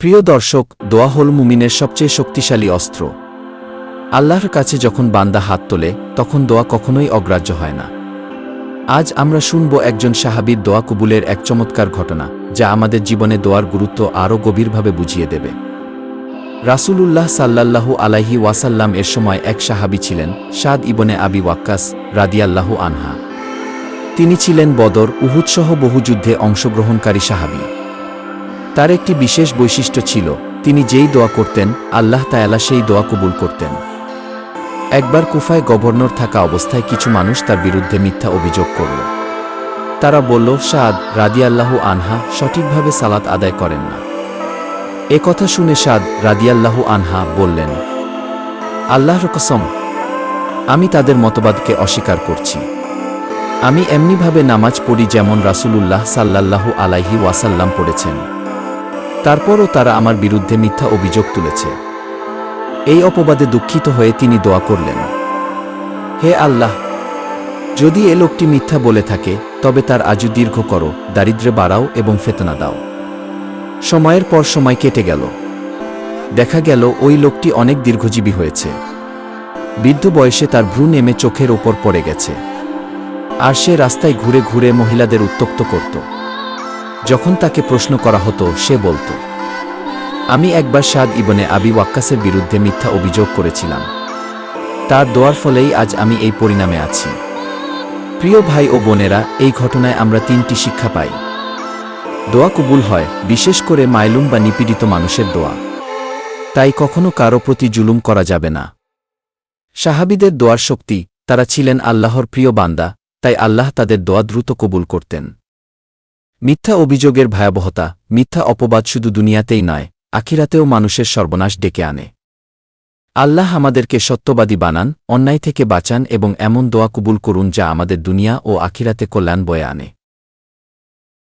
প্রিয় দর্শক, দোয়া হল মুমিনের সবচেয়ে শক্তিশালী অস্ত্র। আল্লাহর কাছে যখন বান্দা হাত তোলে, তখন দোয়া কখনোই অগ্রাহ্য হয় না। আজ আমরা শুনব একজন সাহাবীর দোয়া কবুলের এক চমৎকার ঘটনা, যা আমাদের জীবনে দোয়ার গুরুত্ব আরও গভীরভাবে বুঝিয়ে দেবে। রাসূলুল্লাহ সাল্লাল্লাহু আলাইহি ওয়াসাল্লাম এর সময় এক সাহাবী ছিলেন, সাদ ইবনে আবি ওয়াক্কাস রাদিয়াল্লাহু আনহা। তিনি ছিলেন বদর উহুদসহ বহু যুদ্ধে অংশগ্রহণকারী সাহাবী। তার একটি বিশেষ বৈশিষ্ট্য ছিল, তিনি যেই দোয়া করতেন, আল্লাহ তায়ালা সেই দোয়া কবুল করতেন। একবার কুফায় গভর্নর থাকা অবস্থায় কিছু মানুষ তার বিরুদ্ধে মিথ্যা অভিযোগ করল। তারা বলল, সাদ রাদিয়াল্লাহু আনহা সঠিকভাবে সালাত আদায় করেন না। এ কথা শুনে সাদ রাদিয়াল্লাহু আনহা বললেন, আল্লাহর কসম, আমি তাদের মতবাদকে অস্বীকার করছি। আমি এমনিভাবে নামাজ পড়ি যেমন রাসূলুল্লাহ সাল্লাল্লাহু আলাইহি ওয়াসাল্লাম পড়েছেন। তারপরও তারা আমার বিরুদ্ধে মিথ্যা অভিযোগ তুলেছে। এই অপবাদে দুঃখিত হয়ে তিনি দোয়া করলেন, হে আল্লাহ, যদি এ লোকটি মিথ্যা বলে থাকে, তবে তার আজু দীর্ঘ করো, দারিদ্র্যে বাড়াও এবং ফেতনা দাও। সময়ের পর সময় কেটে গেল। দেখা গেল ওই লোকটি অনেক দীর্ঘজীবী হয়েছে। বৃদ্ধ বয়সে তার ভ্রু নেমে চোখের ওপর পড়ে গেছে। আর সে রাস্তায় ঘুরে ঘুরে মহিলাদের উত্তক্ত করত। যখন তাকে প্রশ্ন করা হতো, সে বলত, আমি একবার সাদ ইবনে আবি ওয়াক্কাসের বিরুদ্ধে মিথ্যা অভিযোগ করেছিলাম। তার দোয়ার ফলেই আজ আমি এই পরিণামে আছি। প্রিয় ভাই ও বোনেরা, এই ঘটনায় আমরা তিনটি শিক্ষা পাই। দোয়া কবুল হয়, বিশেষ করে মাইলুম বা নিপীড়িত মানুষের দোয়া। তাই কখনো কারও প্রতি জুলুম করা যাবে না। সাহাবিদের দোয়ার শক্তি, তারা ছিলেন আল্লাহর প্রিয় বান্দা, তাই আল্লাহ তাদের দোয়া দ্রুত কবুল করতেন। মিথ্যা অভিযোগের ভয়াবহতা, মিথ্যা অপবাদ শুধু দুনিয়াতেই নয়, আখিরাতেও মানুষের সর্বনাশ ডেকে আনে। আল্লাহ আমাদেরকে সত্যবাদী বানান, অন্যায় থেকে বাঁচান এবং এমন দোয়া কবুল করুন যা আমাদের দুনিয়া ও আখিরাতে কল্যাণ বয়ে আনে।